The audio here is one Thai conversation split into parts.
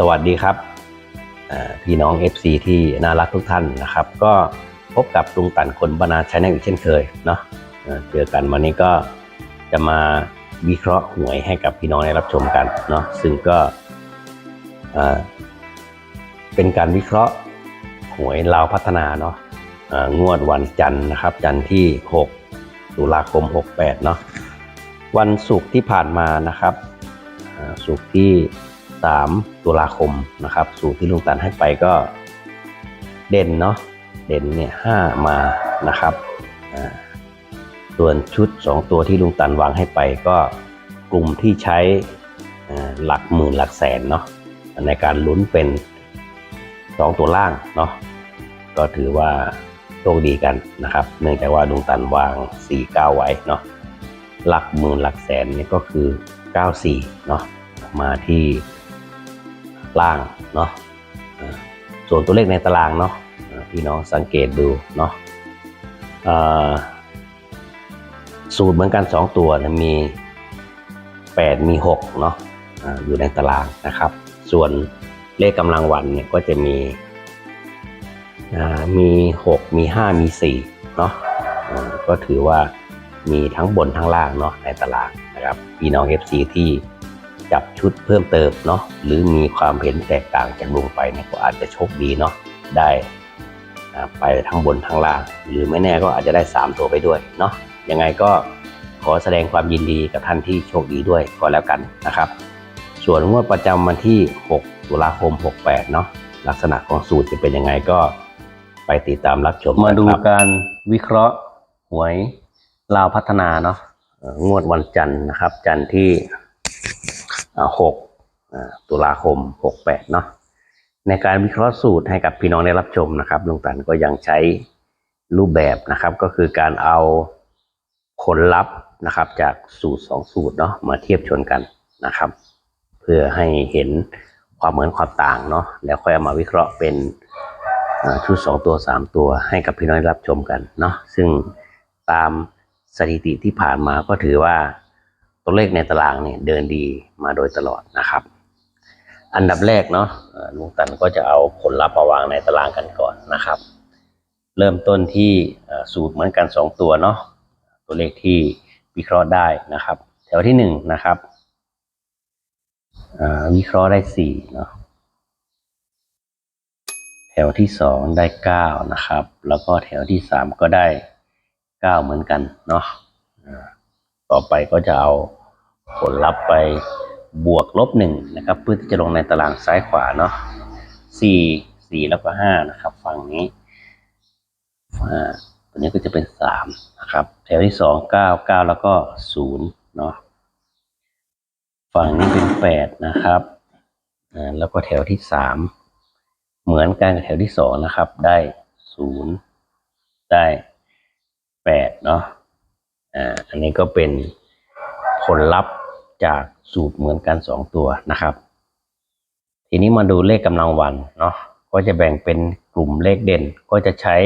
สวัสดีครับพี่น้อง FC ที่น่ารักทุกท่านนะครับ ก็พบกับลุงตันคนบรรณาชแนลอีกเช่นเคยเนาะเจอกันวันนี้ก็จะมาวิเคราะห์หวยให้กับพี่น้องได้รับชมกันเนาะซึ่งก็เป็นการวิเคราะห์หวยลาวพัฒนาเนาะงวดวันจันทร์นะครับ จันทร์ที่ 6 ตุลาคม 68เนาะวันศุกร์ที่ผ่านมานะครับศุกร์ที่ 3 ตุลาคมนะครับ สูตรที่ลุงตันให้ไปก็เด่นเนาะเด่นเนี่ยห้ามานะครับส่วนชุด 2 ตัวที่ลุงตันวางให้ไปก็กลุ่มที่ใช้หลักหมื่นหลักแสนเนาะในการลุ้นเป็น 2 ตัวล่างเนาะก็ถือว่าโชคดีกันนะครับ เนื่องจากว่าลุงตันวาง 4 9 ไว้เนาะหลักหมื่นหลักแสนเนี่ยก็คือ 94เนาะมาที่ ล่างเนาะส่วนตัวเลขในตารางเนาะพี่น้องสังเกตดูเนาะสูตรเหมือนกัน 2 ตัวนะมี 8 มี6เนาะอยู่ในตารางนะครับ ส่วนเลขกำลังวันเนี่ยก็จะมีมี 6 มี 5 มี4เนาะก็ถือว่ามีทั้งบนทั้งล่างเนาะในตารางนะครับพี่น้อง FC ที่ จับชุดเพิ่มเติมเนาะหรือมีความเห็นแตกต่างจากลุงไปเนี่ยก็อาจจะโชคดีเนาะได้อ่าไปทั้งบนทั้งล่าง หรือไม่แน่ก็อาจจะได้ 3 ตัวไปด้วยเนาะยังไงก็ขอแสดงความยินดีกับท่านที่โชคดีด้วยก็แล้วกันนะครับ ส่วนงวดประจำวันที่ 6 ตุลาคม 68 เนาะลักษณะของสูตรจะเป็นยังไงก็ไปติดตามรับชมมาดูการวิเคราะห์หวยลาวพัฒนาเนาะเอ่องวดวันจันทร์นะครับ จันทร์ที่ 6ตุลาคม68เนาะในการวิเคราะห์สูตรให้กับพี่น้องได้รับชมนะครับลุงตันก็ยังใช้รูปแบบนะครับ ก็คือการเอาผลลัพธ์นะครับ จากสูตร2สูตรเนาะมาเทียบชนกันนะครับ เพื่อให้เห็นความเหมือนความต่างเนาะแล้วค่อยเอามาวิเคราะห์เป็นชุด2ตัว3ตัวให้กับพี่น้องได้รับชมกันเนาะซึ่งตามสถิติที่ผ่านมาก็ถือว่า ตัวเลขในตารางเนี่ยเดินดีมาโดยตลอดนะครับ อันดับแรกเนาะลุงตันก็จะเอาผลลัพธ์มาวางในตารางกันก่อนนะครับ เริ่มต้นที่สูตรเหมือนกัน 2 ตัวเนาะตัวเลขที่วิเคราะห์ได้นะครับ แถวที่ 1นงนะครับวิเคราะห์ได้4เนาะแถวที่ 2 ได้ 9 นะครับ แล้วก็แถวที่ 3 ก็ได้ 9 เหมือนกันเนาะต่อไปก็จะเอา ผลลัพธ์ไปบวกลบหนึ่งนะครับเพื่อที่จะลงในตารางซ้ายขวาเนาะสี่สี่แล้วก็ห้านะครับ ฝั่งนี้อ่าตัวนี้ก็จะเป็นสามนะครับ แถวที่สองเก้าเก้าแล้วก็ศูนย์เนาะฝั่งนี้เป็นแปดนะครับอ่าแล้วก็แถวที่สามเหมือนกันกับแถวที่สองนะครับ ได้ศูนย์ได้แปดเนาะอ่าอันนี้ก็เป็นผลลัพธ์ จากสูตรเหมือนกันสองตัวนะครับ ทีนี้มาดูเลขกำลังวันเนาะก็จะแบ่งเป็นกลุ่มเลขเด่นก็จะใช้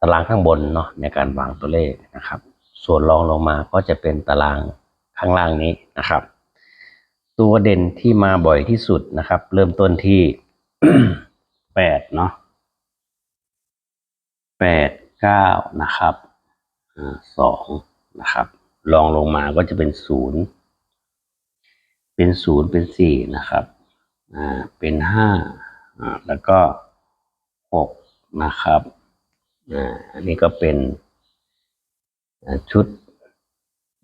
ตารางข้างบนเนาะในการวางตัวเลขนะครับ ส่วนรองลงมาก็จะเป็นตารางข้างล่างนี้นะครับ ตัวเด่นที่มาบ่อยที่สุดนะครับ เริ่มต้นที่แปดเนาะแปดเก้านะครับสองนะครับ ลองลงมาก็จะเป็นศูนย์เป็นศูนย์เป็นสี่นะครับ อ่า เป็นห้าอ่า แล้วก็หกนะครับ อ่า อันนี้ก็เป็นชุด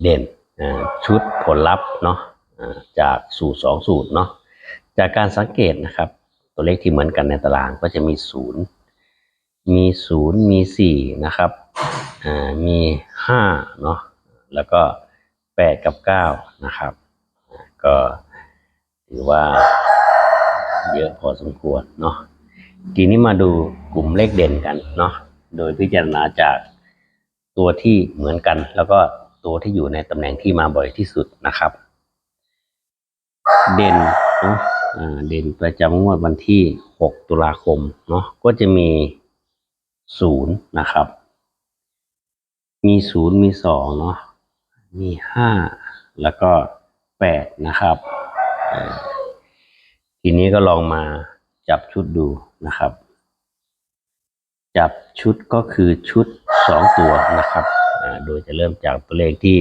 เด่น อ่า ชุดผลลัพธ์เนาะ อ่า จากสูตรสองสูตรเนาะ จากการสังเกตนะครับ ตัวเลขที่เหมือนกันในตารางก็จะมีศูนย์ มีศูนย์มีสี่นะครับ อ่า มีห้าเนาะ แล้วก็แปดกับเก้านะครับ ก็ถือว่าเยอะพอสมควรเนาะทีนี้มาดูกลุ่มเลขเด่นกันเนาะโดยพิจารณาจากตัวที่เหมือนกัน แล้วก็ตัวที่อยู่ในตำแหน่งที่มาบ่อยที่สุดนะครับ เด่นเนาะเด่นประจำงวดวันที่ 6 ตุลาคมเนาะก็จะมีศูนย์นะครับ มีศูนย์มีสองเนาะ มีห้าแล้วก็แปดนะครับ ทีนี้ก็ลองมาจับชุดดูนะครับ จับชุดก็คือชุดสองตัวนะครับ โดยจะเริ่มจากตัวเลขที่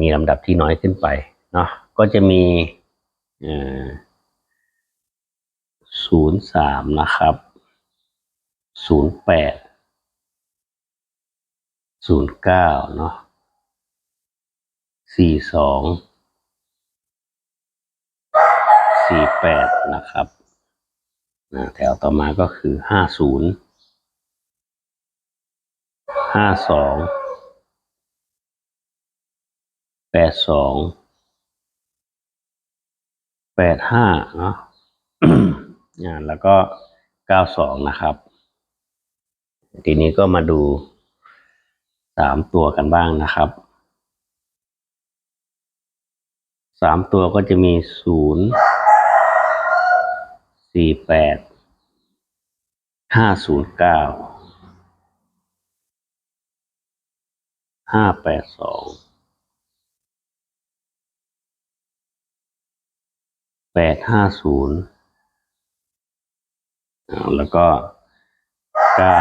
มีลำดับที่น้อยขึ้นไปเนาะก็จะมีศูนย์สามนะครับศูนย์แปดศูนย์เก้าเนาะ สี่สองสี่แปดนะครับ แถวต่อมาก็คือห้าศูนย์ห้าสองแปดสองแปดห้าเนาะแล้วก็เก้าสองนะครับ ทีนี้ก็มาดูสามตัวกันบ้างนะครับ สามตัวก็จะมีศูนย์สี่แปดห้าศูนย์เก้าห้าแปดสองแปดห้าศูนย์แล้วก็เก้า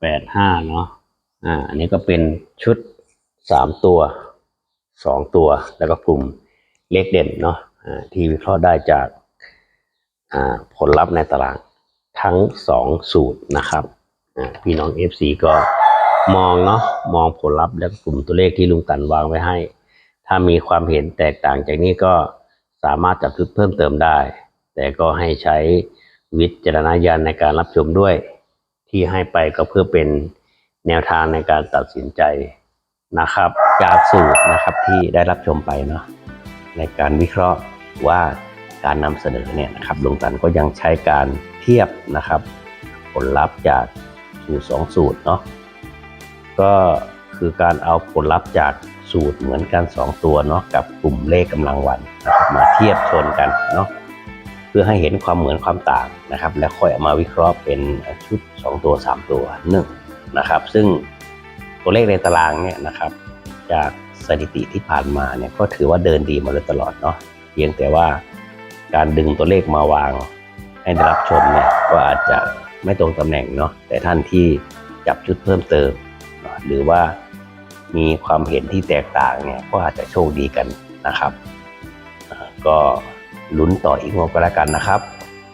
แปดห้าเนาะอ่าอันนี้ก็เป็นชุดสามตัว สองตัว แล้วก็กลุ่มเลขเด่นเนาะที่วิเคราะห์ได้จากผลลัพธ์ในตารางทั้งสองสูตรนะครับพี่น้อง FC ก็มองเนาะมองผลลัพธ์และกลุ่มตัวเลขที่ลุงตันวางไว้ให้ ถ้ามีความเห็นแตกต่างจากนี้ก็สามารถจับชุดเพิ่มเติมได้ แต่ก็ให้ใช้วิจารณญาณในการรับชมด้วย ที่ให้ไปก็เพื่อเป็นแนวทางในการตัดสินใจ นะครับจากสูตรนะครับที่ได้รับชมไปเนาะในการวิเคราะห์ว่าการนำเสนอเนี่ยนะครับลุงตันก็ยังใช้การเทียบนะครับ ผลลัพธ์จากสูตรสองสูตรเนาะก็คือการเอาผลลัพธ์จากสูตรเหมือนกัน 2 ตัวเนาะกับกลุ่มเลขกำลังวันนะครับมาเทียบชนกันเนาะเพื่อให้เห็นความเหมือนความต่างนะครับ แล้วค่อยเอามาวิเคราะห์เป็นชุด 2 ตัว 3 ตัวหนึ่งนะครับ ซึ่ง ตัวเลขในตารางเนี่ยนะครับ จากสถิติที่ผ่านมาเนี่ยก็ถือว่าเดินดีมาโดยตลอดเนาะเพียงแต่ว่าการดึงตัวเลขมาวางให้ได้รับชมเนี่ยก็อาจจะไม่ตรงตำแหน่งเนาะแต่ท่านที่จับชุดเพิ่มเติม หรือว่ามีความเห็นที่แตกต่างเนี่ยก็อาจจะโชคดีกันนะครับ ก็ลุ้นต่ออีกงวดก็แล้วกันนะครับ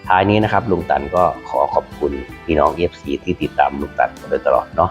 ท้ายนี้นะครับลุงตันก็ขอขอบคุณพี่น้องเอฟซีที่ติดตามลุงตันมาโดยตลอดเนาะ